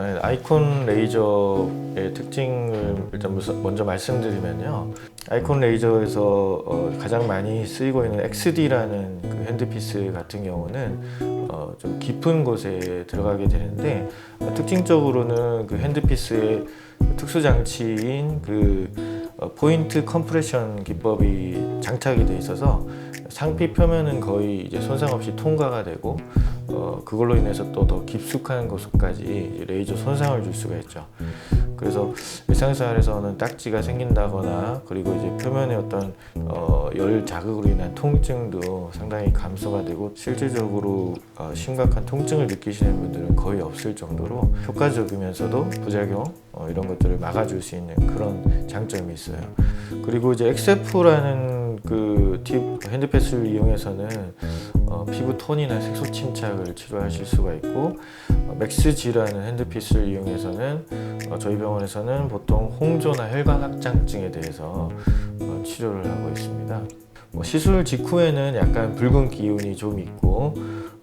네, 아이콘 레이저의 특징을 일단 먼저 말씀드리면요. 아이콘 레이저에서 어, 가장 많이 쓰이고 있는 XD라는 그 핸드피스 같은 경우는 어, 좀 깊은 곳에 들어가게 되는데 어, 특징적으로는 그 핸드피스의 특수 장치인 그 어, 포인트 컴프레션 기법이 장착이 돼 있어서 상피 표면은 거의 이제 손상 없이 통과가 되고 어, 그걸로 인해서 또 더 깊숙한 곳까지 레이저 손상을 줄 수가 있죠. 그래서 일상생활에서는 딱지가 생긴다거나 그리고 이제 표면에 어떤 어, 열 자극으로 인한 통증도 상당히 감소가 되고 실질적으로 어, 심각한 통증을 느끼시는 분들은 거의 없을 정도로 효과적이면서도 부작용 어, 이런 것들을 막아줄 수 있는 그런 장점이 있어요. 그리고 이제 XF라는 그 팁 핸드패스를 이용해서는 어, 피부 톤이나 색소 침착을 치료하실 수가 있고 어, 맥스지라는 핸드피스를 이용해서는 어, 저희 병원에서는 보통 홍조나 혈관 확장증에 대해서 어, 치료를 하고 있습니다. 뭐 시술 직후에는 약간 붉은 기운이 좀 있고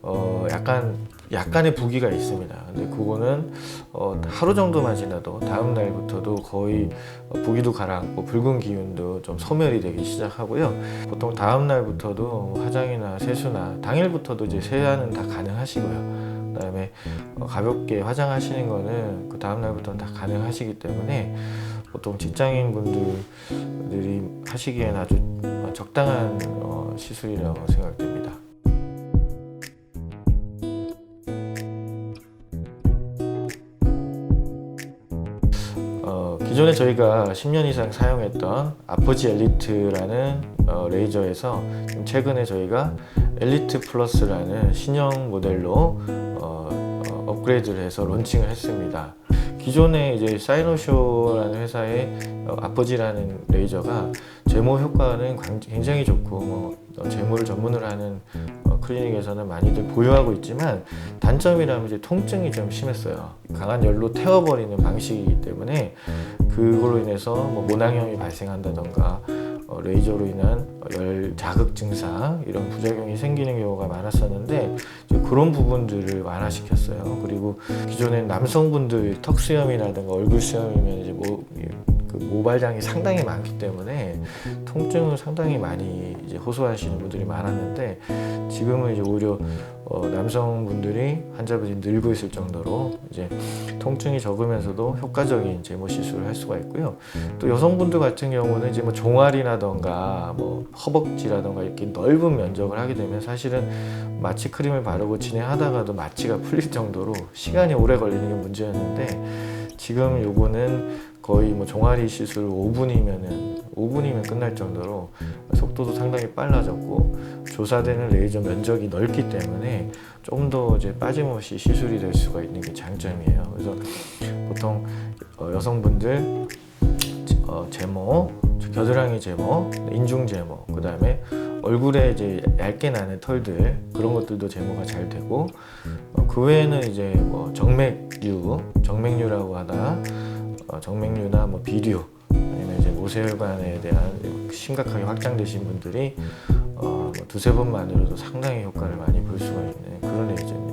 어, 약간 약간의 부기가 있습니다. 근데 그거는 어, 하루 정도만 지나도 다음 날부터도 거의 어, 부기도 가라앉고 붉은 기운도 좀 소멸이 되기 시작하고요. 보통 다음 날부터도 화장이나 세수나 당일부터도 이제 세안은 다 가능하시고요. 그다음에 어, 가볍게 화장하시는 거는 그 다음 날부터는 다 가능하시기 때문에 보통 직장인 분들이 하시기엔 아주 어, 적당한 어, 시술이라고 생각됩니다. 기존에 저희가 10년 이상 사용했던 아포지 엘리트라는 어, 레이저에서 최근에 저희가 엘리트 플러스라는 신형 모델로 어, 어, 업그레이드를 해서 론칭을 했습니다. 기존에 이제 사이노쇼라는 회사의 어, 아포지라는 레이저가 제모 효과는 광- 굉장히 좋고 뭐, 어, 제모를 전문으로 하는 어, 클리닉에서는 많이들 보유하고 있지만 단점이라면 이제 통증이 좀 심했어요. 강한 열로 태워버리는 방식이기 때문에 그걸로 인해서 뭐 모낭염이 발생한다던가 어, 레이저로 인한 열 자극 증상 이런 부작용이 생기는 경우가 많았었는데 그런 부분들을 완화시켰어요. 그리고 기존엔 남성분들 턱 수염이라든가 얼굴 수염이면 이제 모, 그 모발장이 상당히 많기 때문에 통증을 상당히 많이 이제 호소하시는 분들이 많았는데 지금은 이제 오히려 어, 남성분들이 환자분이 늘고 있을 정도로 이제 통증이 적으면서도 효과적인 제모 시술을 할 수가 있고요. 또 여성분들 같은 경우는 이제 뭐 종아리라던가 뭐 허벅지라던가 이렇게 넓은 면적을 하게 되면 사실은 마취 크림을 바르고 진행하다가도 마취가 풀릴 정도로 시간이 오래 걸리는 게 문제였는데 지금 요거는 거의 뭐 종아리 시술 5분이면은 5분이면 끝날 정도로 속도도 상당히 빨라졌고 조사되는 레이저 면적이 넓기 때문에 좀 더 이제 빠짐없이 시술이 될 수가 있는 게 장점이에요. 그래서 보통 어, 여성분들 어, 제모, 겨드랑이 제모, 인중 제모, 그 다음에 얼굴에 이제 얇게 나는 털들 그런 것들도 제모가 잘 되고 어, 그 외에는 이제 뭐 정맥류, 정맥류라고 하다 어, 정맥류나 뭐 비류 모세혈관에 대한 심각하게 확장되신 분들이 어, 뭐 두세 번만으로도 상당히 효과를 많이 볼 수가 있는 그런 레이저입니다.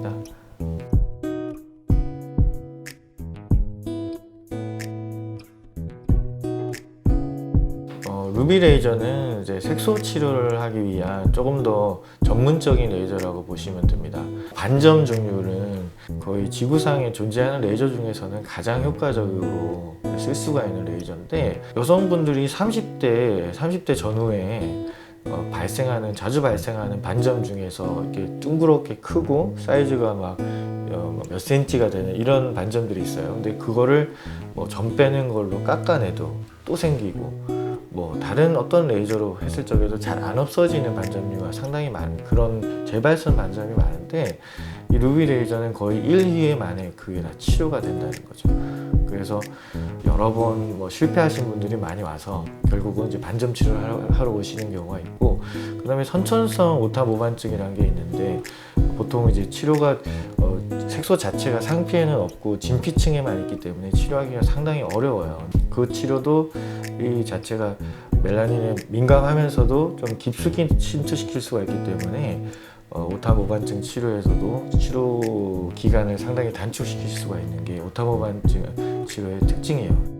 루비 레이저는 이제 색소 치료를 하기 위한 조금 더 전문적인 레이저라고 보시면 됩니다. 반점 종류는 거의 지구상에 존재하는 레이저 중에서는 가장 효과적으로 쓸 수가 있는 레이저인데 여성분들이 30대, 30대 전후에 어, 발생하는 자주 발생하는 반점 중에서 이렇게 둥그렇게 크고 사이즈가 막 어, 몇 센치가 되는 이런 반점들이 있어요. 근데 그거를 뭐 점 빼는 걸로 깎아내도 또 생기고 뭐 다른 어떤 레이저로 했을 적에도 잘 안 없어지는 반점류가 상당히 많은 그런 재발선 반점이 많은데 이 루비 레이저는 거의 1, 2회 만에 그게 다 치료가 된다는 거죠. 그래서 여러 번 뭐 실패하신 분들이 많이 와서 결국은 이제 반점 치료를 하러, 오시는 경우가 있고 그다음에 선천성 오타 모반증이라는 게 있는데 보통 이제 치료가 어, 색소 자체가 상피에는 없고 진피층에만 있기 때문에 치료하기가 상당히 어려워요. 그 치료도 이 자체가 멜라닌에 민감하면서도 좀 깊숙이 침투시킬 수가 있기 때문에 어, 오타모반증 치료에서도 치료 기간을 상당히 단축시킬 수가 있는 게 오타모반증 치료의 특징이에요.